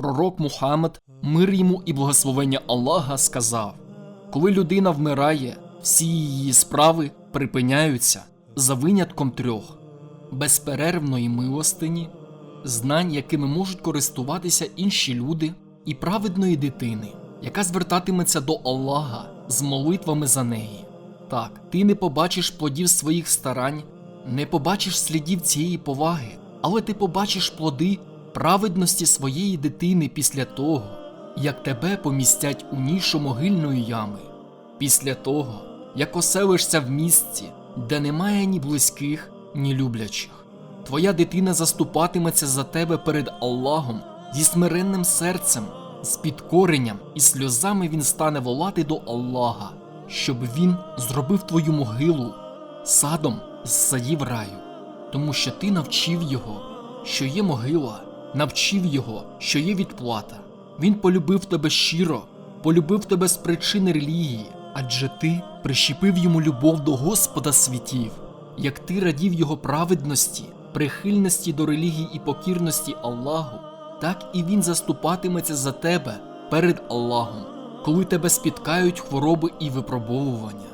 Пророк Мухаммед, мир йому і благословення Аллаха, сказав: Коли людина вмирає, всі її справи припиняються за винятком трьох безперервної милостині, знань, якими можуть користуватися інші люди, і праведної дитини, яка звертатиметься до Аллаха з молитвами за неї. Так, ти не побачиш плодів своїх старань, не побачиш слідів цієї поваги, але ти побачиш плоди праведності своєї дитини після того, як тебе помістять у нішу могильної ями, після того, як оселишся в місці, де немає ні близьких, ні люблячих. Твоя дитина заступатиметься за тебе перед Аллахом зі смиренним серцем, з підкоренням і сльозами він стане волати до Аллаха, щоб він зробив твою могилу садом з садів раю, тому що ти навчив його, що є могила, навчив його, що є відплата. Він полюбив тебе щиро, полюбив тебе з причини релігії, адже ти прищепив йому любов до Господа світів, як ти радів його праведності, прихильності до релігії і покірності Аллаху, так і він заступатиметься за тебе перед Аллахом, коли тебе спіткають хвороби і випробовування.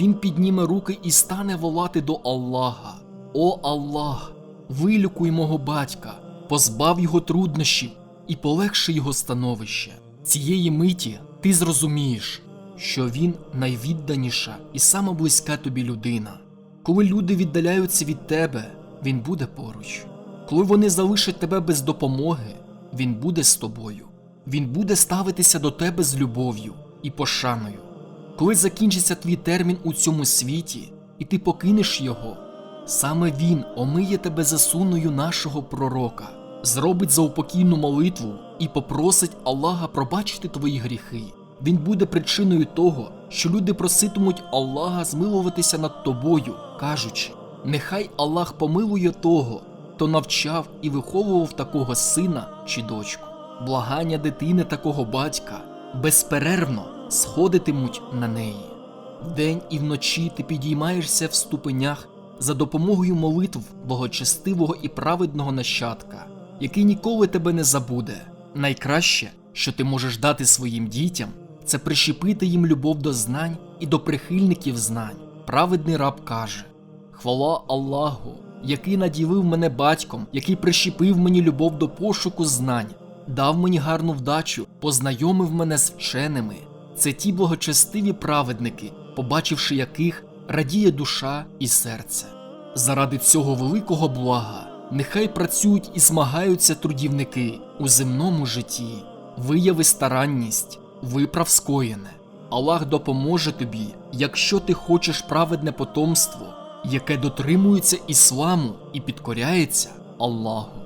Він підніме руки і стане волати до Аллаха. О Аллах, вилікуй мого батька, позбав його труднощів і полегши його становище. Цієї миті ти зрозумієш, що він найвідданіша і сама близька тобі людина. Коли люди віддаляються від тебе, він буде поруч. Коли вони залишать тебе без допомоги, він буде з тобою. Він буде ставитися до тебе з любов'ю і пошаною. Коли закінчиться твій термін у цьому світі, і ти покинеш його, саме він омиє тебе засуною нашого пророка, зробить заупокійну молитву і попросить Аллаха пробачити твої гріхи. Він буде причиною того, що люди проситимуть Аллаха змилуватися над тобою, кажучи: Нехай Аллах помилує того, хто навчав і виховував такого сина чи дочку. Благання дитини такого батька безперервно сходитимуть на неї. Вдень і вночі ти підіймаєшся в ступенях за допомогою молитв благочестивого і праведного нащадка, який ніколи тебе не забуде. Найкраще, що ти можеш дати своїм дітям, це прищепити їм любов до знань і до прихильників знань. Праведний раб каже: Хвала Аллаху, який наділив мене батьком, який прищепив мені любов до пошуку знань, дав мені гарну вдачу, познайомив мене з вченими. Це ті благочестиві праведники, побачивши яких радіє душа і серце. Заради цього великого блага нехай працюють і змагаються трудівники у земному житті, вияви старанність, виправ скоєне. Аллах допоможе тобі, якщо ти хочеш праведне потомство, яке дотримується ісламу і підкоряється Аллаху.